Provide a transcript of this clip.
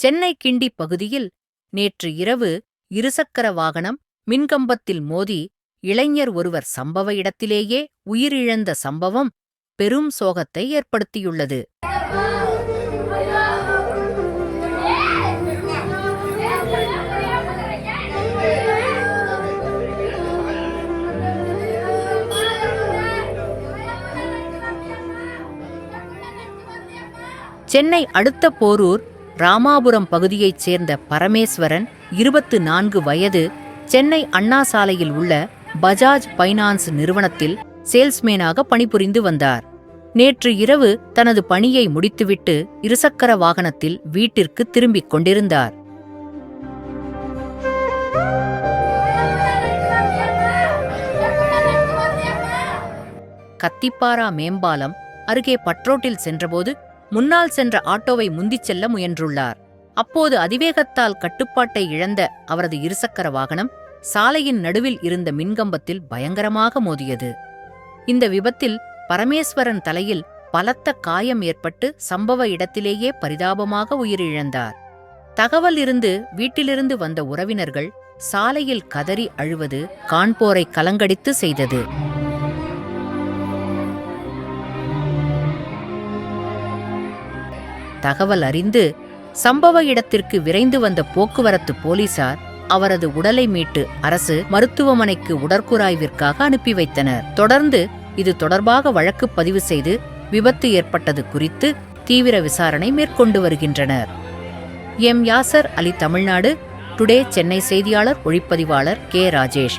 சென்னை கிண்டி பகுதியில் நேற்று இரவு இருசக்கர வாகனம் மின்கம்பத்தில் மோதி இளைஞர் ஒருவர் சம்பவ இடத்திலேயே உயிரிழந்த சம்பவம் பெரும் சோகத்தை ஏற்படுத்தியுள்ளது. சென்னை அடுத்த போரூர் ராமாபுரம் பகுதியைச் சேர்ந்த பரமேஸ்வரன் இருபத்து நான்கு வயது சென்னை அண்ணா சாலையில் உள்ள பஜாஜ் பைனான்ஸ் நிறுவனத்தில் சேல்ஸ்மேனாக பணிபுரிந்து வந்தார். நேற்று இரவு தனது பணியை முடித்துவிட்டு இருசக்கர வாகனத்தில் வீட்டிற்கு திரும்பிக் கொண்டிருந்தார். கத்திப்பாரா மேம்பாலம் அருகே பட்ரோட்டில் சென்றபோது முன்னால் சென்ற ஆட்டோவை முந்திச் செல்ல முயன்றுள்ளார். அப்போது அதிவேகத்தால் கட்டுப்பாட்டை இழந்த அவரது இருசக்கர வாகனம் சாலையின் நடுவில் இருந்த மின்கம்பத்தில் பயங்கரமாக மோதியது. இந்த விபத்தில் பரமேஸ்வரன் தலையில் பலத்த காயம் ஏற்பட்டு சம்பவ இடத்திலேயே பரிதாபமாக உயிரிழந்தார். தகவல் இருந்து வீட்டிலிருந்து வந்த உறவினர்கள் சாலையில் கதறி அழுவது காண்போரை கலங்கடித்து செய்தது. தகவல் அறிந்து சம்பவ இடத்திற்கு விரைந்து வந்த போக்குவரத்து போலீசார் அவரது உடலை மீட்டு அரசு மருத்துவமனைக்கு உடற்கூராய்விற்காக அனுப்பி வைத்தனர். தொடர்ந்து இது தொடர்பாக வழக்கு பதிவு செய்து விபத்து ஏற்பட்டது குறித்து தீவிர விசாரணை மேற்கொண்டு வருகின்றனர். எம். யாசர் அலி தமிழ்நாடு டுடே சென்னை செய்தியாளர் ஒளிப்பதிவாளர் கே. ராஜேஷ்.